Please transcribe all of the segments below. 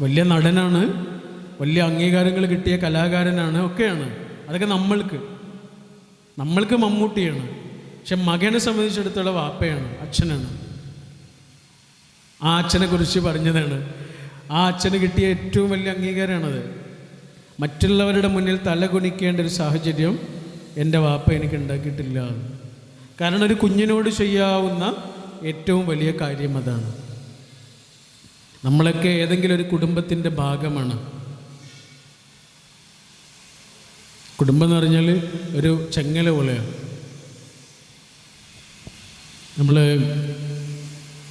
വലിയ നടനാണ് വലിയ അംഗീകാരങ്ങൾ കിട്ടിയ കലാകാരനാണ് ഒക്കെയാണ്. അതൊക്കെ നമ്മൾക്ക്. നമ്മൾക്ക് മമ്മൂട്ടിയാണ്. പക്ഷെ മകനെ സംബന്ധിച്ചിടത്തോളം വാപ്പയാണ് അച്ഛനാണ്. ആ അച്ഛനെ കുറിച്ച് പറഞ്ഞതാണ്. ആ അച്ഛന് കിട്ടിയ ഏറ്റവും വലിയ അംഗീകാരമാണത്. മറ്റുള്ളവരുടെ മുന്നിൽ തല കുനിക്കേണ്ട ഒരു സാഹചര്യം എന്റെ വാപ്പ എനിക്ക് ഉണ്ടാക്കിയിട്ടില്ല. കാരണം ഒരു കുഞ്ഞിനോട് ചെയ്യാവുന്ന ഏറ്റവും വലിയ കാര്യം അതാണ്. നമ്മളൊക്കെ ഏതെങ്കിലും ഒരു കുടുംബത്തിന്റെ ഭാഗമാണ്. കുടുംബം എന്ന് പറഞ്ഞാൽ ഒരു ചെങ്ങല പോലെയാണ്. നമ്മൾ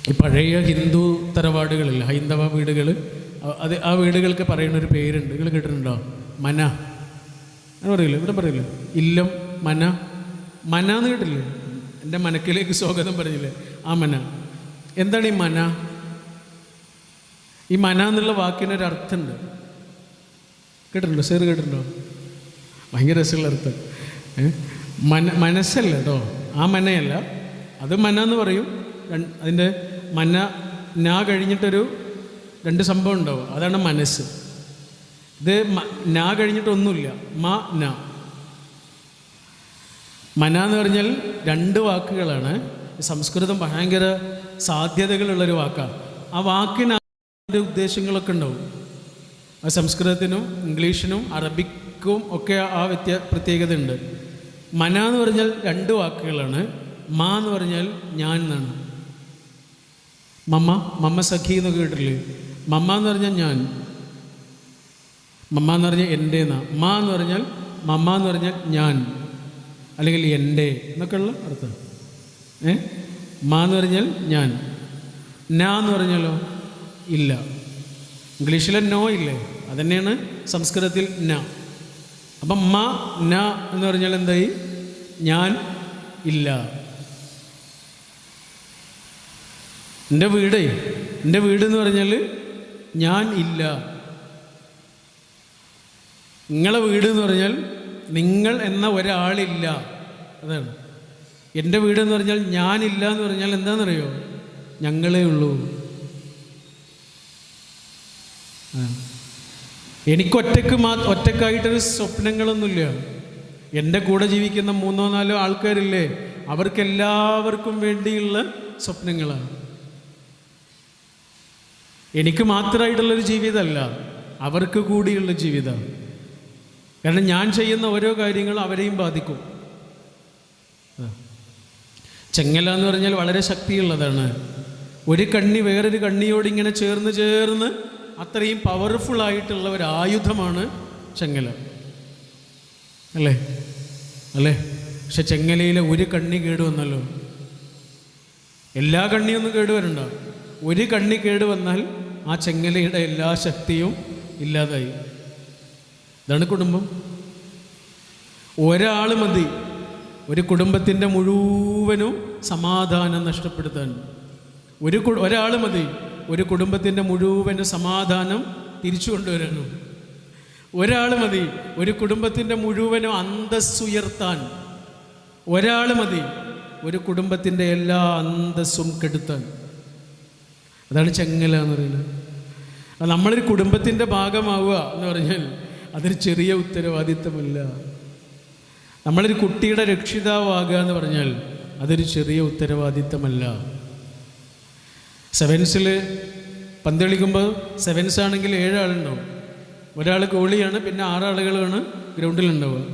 ഈ പഴയ ഹിന്ദു തറവാടുകളില്ല ഹൈന്ദവ വീടുകൾ അത് ആ വീടുകൾക്ക് പറയുന്ന ഒരു പേരുണ്ട്. നിങ്ങൾ കേട്ടിട്ടുണ്ടോ? മന. അങ്ങനെ പറയില്ല? ഇവിടെ പറയില്ല? ഇല്ലം മന. മന എന്ന് കേട്ടില്ലേ? എന്റെ മനക്കിലേക്ക് സ്വാഗതം പറഞ്ഞില്ലേ? ആ മന. എന്താണ് ഈ മന? ഈ മന എന്നുള്ള വാക്കിനൊരു അർത്ഥമുണ്ട്. കേട്ടിട്ടുണ്ടോ? സേർ കേട്ടിട്ടുണ്ടോ? ഭയങ്കര രസമുള്ള അർത്ഥം. മന മനസ്സല്ല കേട്ടോ ആ മനയല്ല. അത് മന എന്ന് പറയും. അതിന്റെ മന നാ കഴിഞ്ഞിട്ടൊരു രണ്ട് സംഭവം ഉണ്ടാവും. അതാണ് മനസ്സ്. ഇത് നാ കഴിഞ്ഞിട്ടൊന്നുമില്ല. മ ന. മന എന്ന് പറഞ്ഞാൽ രണ്ട് വാക്കുകളാണ്. സംസ്കൃതം ഭയങ്കര സാധ്യതകളുള്ളൊരു വാക്കാണ് ആ വാക്കിന് ഉദ്ദേശങ്ങളൊക്കെ ഉണ്ടാവും. ആ സംസ്കൃതത്തിനും ഇംഗ്ലീഷിനും അറബിക്കും ഒക്കെ ആ വ്യത്യ പ്രത്യേകത ഉണ്ട്. മന എന്ന് പറഞ്ഞാൽ രണ്ട് വാക്കുകളാണ്. മാ എന്ന് പറഞ്ഞാൽ ഞാൻ എന്നാണ്. മമ്മ മമ്മ സഖി എന്നൊക്കെ കേട്ടില്ലേ മമ്മ എന്ന് പറഞ്ഞാൽ ഞാൻ. മമ്മ എന്ന് പറഞ്ഞാൽ എന്റെ എന്നാ. മാ എന്ന് പറഞ്ഞാൽ മമ്മ എന്ന് പറഞ്ഞാൽ ഞാൻ. അല്ലെങ്കിൽ എന്റെ എന്നൊക്കെയുള്ള അർത്ഥം. ഏ? മാ എന്ന് പറഞ്ഞാൽ ഞാൻ. നാ എന്ന് പറഞ്ഞാലോ? ഇല്ല. ഇംഗ്ലീഷിൽ നോ ഇല്ലേ? അതന്നെയാണ് സംസ്കൃതത്തിൽ ന. അപ്പം മ ന എന്ന് പറഞ്ഞാൽ എന്തായി? ഞാൻ ഇല്ല. എന്റെ വീടേ എന്റെ വീട് എന്ന് പറഞ്ഞാൽ ഞാൻ ഇല്ല. നിങ്ങളെ വീട് എന്ന് പറഞ്ഞാൽ നിങ്ങൾ എന്ന ഒരാളില്ല. അതാണ്. എന്റെ വീട് എന്ന് പറഞ്ഞാൽ ഞാനില്ല എന്ന് പറഞ്ഞാൽ എന്താണെന്നറിയോ? ഞങ്ങളേ ഉള്ളൂ. എനിക്ക് ഒറ്റയ്ക്ക് മാ ഒറ്റക്കായിട്ടൊരു സ്വപ്നങ്ങളൊന്നുമില്ല. എന്റെ കൂടെ ജീവിക്കുന്ന മൂന്നോ നാലോ ആൾക്കാരില്ലേ അവർക്കെല്ലാവർക്കും വേണ്ടിയുള്ള സ്വപ്നങ്ങളാണ്. എനിക്ക് മാത്രമായിട്ടുള്ളൊരു ജീവിതമല്ല അവർക്ക് കൂടിയുള്ള ജീവിതം കാരണം ഞാൻ ചെയ്യുന്ന ഓരോ കാര്യങ്ങളും അവരെയും ബാധിക്കും. ചെങ്ങല എന്ന് പറഞ്ഞാൽ വളരെ ശക്തിയുള്ളതാണ്. ഒരു കണ്ണി വേറൊരു കണ്ണിയോട് ഇങ്ങനെ ചേർന്ന് ചേർന്ന് അത്രയും പവർഫുൾ ആയിട്ടുള്ള ഒരു ആയുധമാണ് ചെങ്ങല. അല്ലേ? അല്ലേ? പക്ഷെ ചെങ്ങലയിലെ ഒരു കണ്ണി കേടുവന്നല്ലോ എല്ലാ കണ്ണിയൊന്നും കേടുവരണ്ട ഒരു കണ്ണി കേടുവന്നാൽ ആ ചെങ്ങലയുടെ എല്ലാ ശക്തിയും ഇല്ലാതായി. ഇതാണ് കുടുംബം. ഒരാൾ മതി. ഒരു കുടുംബത്തിന്റെ മുഴുവനും സമാധാനം നഷ്ടപ്പെടുത്താൻ. ഒരു ഒരാൾ മതി. ഒരു കുടുംബത്തിന്റെ മുഴുവൻ സമാധാനം തിരിച്ചു കൊണ്ടുവരാനും ഒരാൾ മതി ഒരു കുടുംബത്തിന്റെ മുഴുവനും അന്തസ്സുയർത്താൻ. ഒരാൾ മതി ഒരു കുടുംബത്തിന്റെ എല്ലാ അന്തസ്സും കെടുത്താൻ. അതാണ് ചെങ്ങല എന്ന് പറയുന്നത്. നമ്മളൊരു കുടുംബത്തിന്റെ ഭാഗമാവുക എന്ന് പറഞ്ഞാൽ അതൊരു ചെറിയ ഉത്തരവാദിത്തമല്ല. നമ്മളൊരു കുട്ടിയുടെ രക്ഷിതാവാകുക എന്ന് പറഞ്ഞാൽ അതൊരു ചെറിയ ഉത്തരവാദിത്തമല്ല. സെവൻസിൽ പന്ത് കളിക്കുമ്പോൾ സെവൻസ് ആണെങ്കിൽ ഏഴാളുണ്ടാവും. ഒരാൾ ഗോളിയാണ് പിന്നെ ആറാളുകളാണ് ഗ്രൗണ്ടിലുണ്ടാവുക.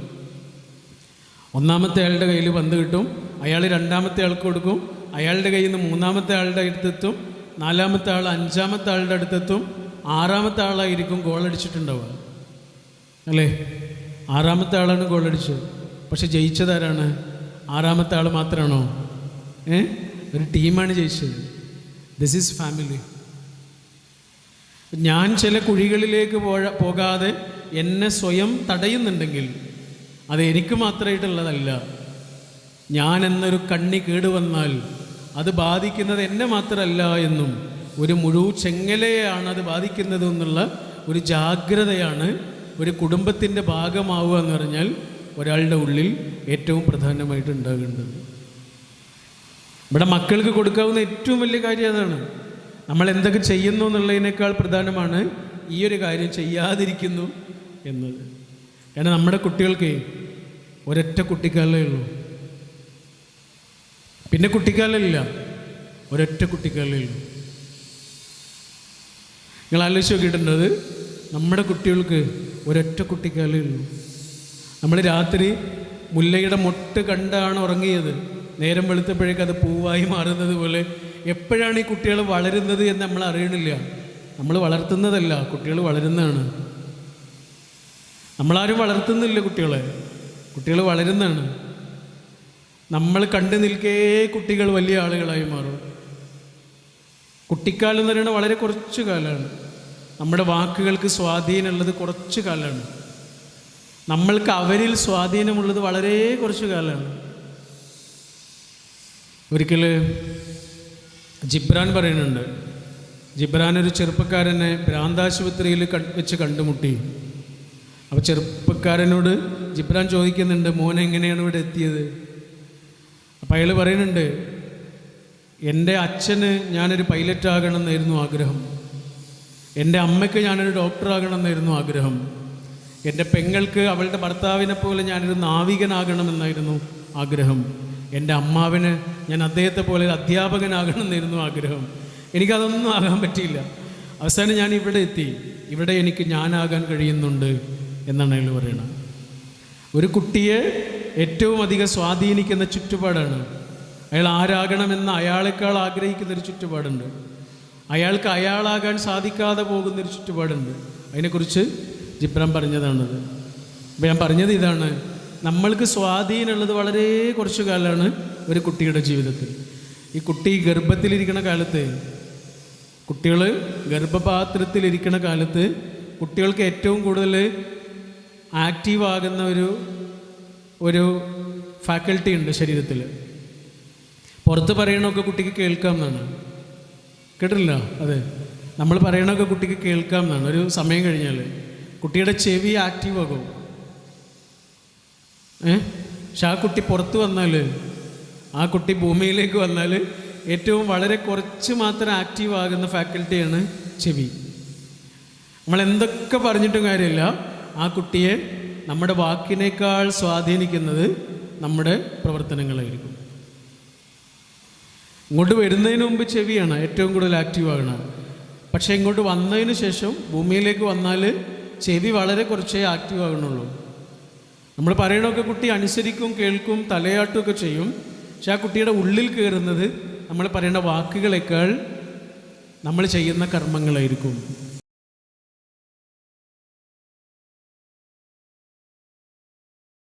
ഒന്നാമത്തെ ആളുടെ കയ്യിൽ പന്ത് കിട്ടും അയാൾ രണ്ടാമത്തെ ആൾക്ക് കൊടുക്കും അയാളുടെ കയ്യിൽ നിന്ന് മൂന്നാമത്തെ ആളുടെ അടുത്തെത്തും നാലാമത്തെ ആൾ അഞ്ചാമത്തെ ആളുടെ അടുത്തെത്തും ആറാമത്തെ ആളായിരിക്കും ഗോളടിച്ചിട്ടുണ്ടാവുക അല്ലേ? ആറാമത്തെ ആളാണ് ഗോളടിച്ചത് പക്ഷെ ജയിച്ചതാരാണ് ആറാമത്തെ ആൾ മാത്രമാണോ? ഏ? ഒരു ടീമാണ് ജയിച്ചത്. ദിസ് ഈസ് ഫാമിലി ഞാൻ ചില കുഴികളിലേക്ക് പോകാതെ എന്നെ സ്വയം തടയുന്നുണ്ടെങ്കിൽ അത് എനിക്ക് മാത്രമായിട്ടുള്ളതല്ല. ഞാൻ എന്നൊരു കണ്ണി കേടുവന്നാൽ അത് ബാധിക്കുന്നത് എന്നെ മാത്രമല്ല എന്നും ഒരു മുഴു ചെങ്ങലയാണ് അത് ബാധിക്കുന്നത് എന്നുള്ള ഒരു ജാഗ്രതയാണ് ഒരു കുടുംബത്തിന്റെ ഭാഗമാവുക എന്ന് പറഞ്ഞാൽ ഒരാളുടെ ഉള്ളിൽ ഏറ്റവും പ്രധാനമായിട്ട് ഉണ്ടാകേണ്ടത്. ഇവിടെ മക്കൾക്ക് കൊടുക്കാവുന്ന ഏറ്റവും വലിയ കാര്യം അതാണ്. നമ്മൾ എന്തൊക്കെ ചെയ്യുന്നു എന്നുള്ളതിനേക്കാൾ പ്രധാനമാണ് ഈ ഒരു കാര്യം ചെയ്യാതിരിക്കുന്നു എന്നത്. കാരണം നമ്മുടെ കുട്ടികൾക്ക് ഒരൊറ്റ കുട്ടിക്കാലേ ഉള്ളൂ. പിന്നെ കുട്ടിക്കാലില്ല ഒരൊറ്റ കുട്ടിക്കാലേ ഉള്ളൂ. നിങ്ങൾ ആലോചിച്ച് നോക്കിയിട്ടുണ്ടത് നമ്മുടെ കുട്ടികൾക്ക് ഒരൊറ്റ കുട്ടിക്കാലേ ഉള്ളൂ. നമ്മൾ രാത്രി മുല്ലയുടെ മൊട്ട് കണ്ടാണ് ഉറങ്ങിയത്. നേരം വെളുത്തപ്പോഴേക്ക് അത് പൂവായി മാറുന്നത് പോലെ എപ്പോഴാണ് ഈ കുട്ടികൾ വളരുന്നത് എന്ന് നമ്മൾ അറിയണില്ല. നമ്മൾ വളർത്തുന്നതല്ല കുട്ടികൾ വളരുന്നതാണ്. നമ്മളാരും വളർത്തുന്നില്ല കുട്ടികളെ. കുട്ടികൾ വളരുന്നതാണ്. നമ്മൾ കണ്ടു നിൽക്കേ കുട്ടികൾ വലിയ ആളുകളായി മാറും. കുട്ടിക്കാലം എന്ന് പറയുന്നത് വളരെ കുറച്ച് കാലമാണ്. നമ്മുടെ വാക്കുകൾക്ക് സ്വാധീനമുള്ളത് കുറച്ച് കാലമാണ്. നമ്മൾക്ക് അവരിൽ സ്വാധീനമുള്ളത് വളരെ കുറച്ച് കാലമാണ്. ഒരിക്കൽ ജിബ്രാൻ പറയുന്നുണ്ട് ജിബ്രാൻ ഒരു ചെറുപ്പക്കാരനെ ഭ്രാന്താശുപത്രിയിൽ വെച്ച് കണ്ടുമുട്ടി. അപ്പോൾ ചെറുപ്പക്കാരനോട് ജിബ്രാൻ ചോദിക്കുന്നുണ്ട് മോൻ എങ്ങനെയാണ് ഇവിടെ എത്തിയത്? അപ്പം അയാൾ പറയുന്നുണ്ട് എന്റെ അച്ഛന് ഞാനൊരു പൈലറ്റ് ആകണമെന്നായിരുന്നു ആഗ്രഹം. എന്റെ അമ്മയ്ക്ക് ഞാനൊരു ഡോക്ടർ ആകണമെന്നായിരുന്നു ആഗ്രഹം. എന്റെ പെങ്ങൾക്ക് അവളുടെ ഭർത്താവിനെ പോലെ ഞാനൊരു നാവികനാകണമെന്നായിരുന്നു ആഗ്രഹം. എന്റെ അമ്മാവിന് ഞാൻ അദ്ദേഹത്തെ പോലെ ഒരു അധ്യാപകനാകണമെന്നായിരുന്നു ആഗ്രഹം. എനിക്കതൊന്നും ആകാൻ പറ്റിയില്ല. അവസാനം ഞാൻ ഇവിടെ എത്തി. ഇവിടെ എനിക്ക് ഞാനാകാൻ കഴിയുന്നുണ്ട് എന്നാണ് അയാൾ പറയുന്നത്. ഒരു കുട്ടിയെ ഏറ്റവും അധികം സ്വാധീനിക്കുന്ന ചുറ്റുപാടാണ്. അയാൾ ആരാകണമെന്ന് അയാളെക്കാൾ ആഗ്രഹിക്കുന്ന ഒരു ചുറ്റുപാടുണ്ട്. അയാൾക്ക് അയാളാകാൻ സാധിക്കാതെ പോകുന്ന ഒരു ചുറ്റുപാടുണ്ട്. അതിനെക്കുറിച്ച് ജിബ്രാൻ പറഞ്ഞതാണത്. ഞാൻ പറഞ്ഞത് ഇതാണ്. നമ്മൾക്ക് സ്വാധീനമുള്ളത് വളരെ കുറച്ചു കാലമാണ് ഒരു കുട്ടിയുടെ ജീവിതത്തിൽ. ഈ കുട്ടി ഗർഭത്തിലിരിക്കുന്ന കാലത്ത് കുട്ടികൾ ഗർഭപാത്രത്തിലിരിക്കുന്ന കാലത്ത് കുട്ടികൾക്ക് ഏറ്റവും കൂടുതൽ ആക്റ്റീവ് ആകുന്ന ഒരു ഒരു ഫാക്കൽറ്റി ഉണ്ട് ശരീരത്തിൽ. പുറത്ത് പറയണമൊക്കെ കുട്ടിക്ക് കേൾക്കാം എന്നാണ്. കേട്ടില്ല അതെ. നമ്മൾ പറയണമൊക്കെ കുട്ടിക്ക് കേൾക്കാം എന്നാണ്. ഒരു സമയം കഴിഞ്ഞാൽ കുട്ടിയുടെ ചെവി ആക്റ്റീവ് ആകും. പക്ഷെ ആ കുട്ടി പുറത്ത് വന്നാൽ ആ കുട്ടി ഭൂമിയിലേക്ക് വന്നാൽ ഏറ്റവും വളരെ കുറച്ച് മാത്രം ആക്റ്റീവ് ആകുന്ന ഫാക്കൽറ്റിയാണ് ചെവി. നമ്മൾ എന്തൊക്കെ പറഞ്ഞിട്ടും കാര്യമില്ല. ആ കുട്ടിയെ നമ്മുടെ വാക്കിനേക്കാൾ സ്വാധീനിക്കുന്നത് നമ്മുടെ പ്രവർത്തനങ്ങളായിരിക്കും. ഇങ്ങോട്ട് വരുന്നതിന് മുമ്പ് ചെവിയാണ് ഏറ്റവും കൂടുതൽ ആക്റ്റീവ് ആകണം. പക്ഷേ ഇങ്ങോട്ട് വന്നതിന് ശേഷം ഭൂമിയിലേക്ക് വന്നാൽ ചെവി വളരെ കുറച്ചേ ആക്റ്റീവ് ആകണുള്ളൂ നമ്മൾ പറയണമൊക്കെ കുട്ടി അനുസരിക്കും കേൾക്കും തലയാട്ടുമൊക്കെ ചെയ്യും. പക്ഷെ ആ കുട്ടിയുടെ ഉള്ളിൽ കയറുന്നത് നമ്മൾ പറയുന്ന വാക്കുകളേക്കാൾ നമ്മൾ ചെയ്യുന്ന കർമ്മങ്ങളായിരിക്കും.